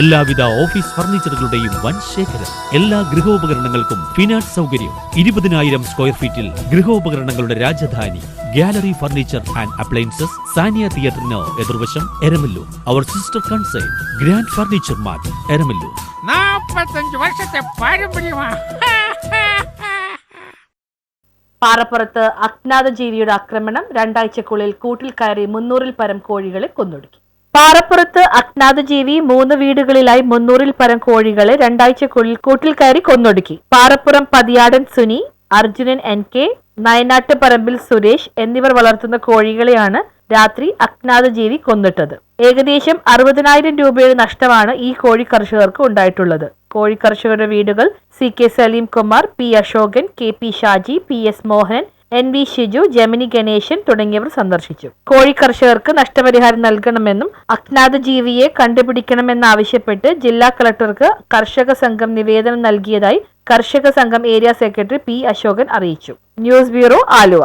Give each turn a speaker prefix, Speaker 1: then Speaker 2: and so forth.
Speaker 1: എല്ലാവിധ ഓഫീസ് ഫർണിച്ചറുകളുടെയും വൻ ശേഖരം. എല്ലാ ഗൃഹോപകരണങ്ങൾക്കും ഫിനാൻസ് സൗകര്യം. ഇരുപതിനായിരം സ്ക്വയർ ഫീറ്റിൽ ഗൃഹോപകരണങ്ങളുടെ Rajadhani gallery furniture and appliances Saniya തിയേറ്ററിന് എതിർവശം എരമല്ലൂർ. അവർ sister concern grand furniture mart Eramallur.
Speaker 2: നാപ്പത്തഞ്ച് വർഷത്തെ പാരമ്പര്യമാ.
Speaker 3: പാറപ്പുറത്ത് അജ്ഞാത ജീവിയുടെ ആക്രമണം രണ്ടാഴ്ചക്കുള്ളിൽ കൂട്ടിൽ കയറി മുന്നൂറിൽ പരം കോഴികളെ കൊന്നൊടുക്കി. പാറപ്പുറത്ത് അജ്ഞാത ജീവി മൂന്ന് വീടുകളിലായി മുന്നൂറിൽ പരം കോഴികളെ രണ്ടാഴ്ചക്കുള്ളിൽ കൂട്ടിൽ കയറി കൊന്നൊടുക്കി. പാറപ്പുറം പതിയാടൻ സുനി അർജുനൻ എൻ കെ നയനാട്ട് പറമ്പിൽ സുരേഷ് എന്നിവർ വളർത്തുന്ന കോഴികളെയാണ് രാത്രി അജ്ഞാത ജീവി കൊന്നിട്ടത്. ഏകദേശം അറുപതിനായിരം രൂപയുടെ നഷ്ടമാണ് ഈ കോഴി കർഷകർക്ക് ഉണ്ടായിട്ടുള്ളത്. കോഴി കർഷകരുടെ വീടുകൾ C K Saleem Kumar P Ashokan K P Shaji P S Mohanan N V Shiju Jamini Ganesan തുടങ്ങിയവർ സന്ദർശിച്ചു. കോഴി കർഷകർക്ക് നഷ്ടപരിഹാരം നൽകണമെന്നും അജ്ഞാത ജീവിയെ കണ്ടുപിടിക്കണമെന്നാവശ്യപ്പെട്ട് ജില്ലാ കളക്ടർക്ക് കർഷക സംഘം നിവേദനം നൽകിയതായി കർഷക സംഘം ഏരിയ സെക്രട്ടറി പി അശോകൻ അറിയിച്ചു. News bureau Aluva.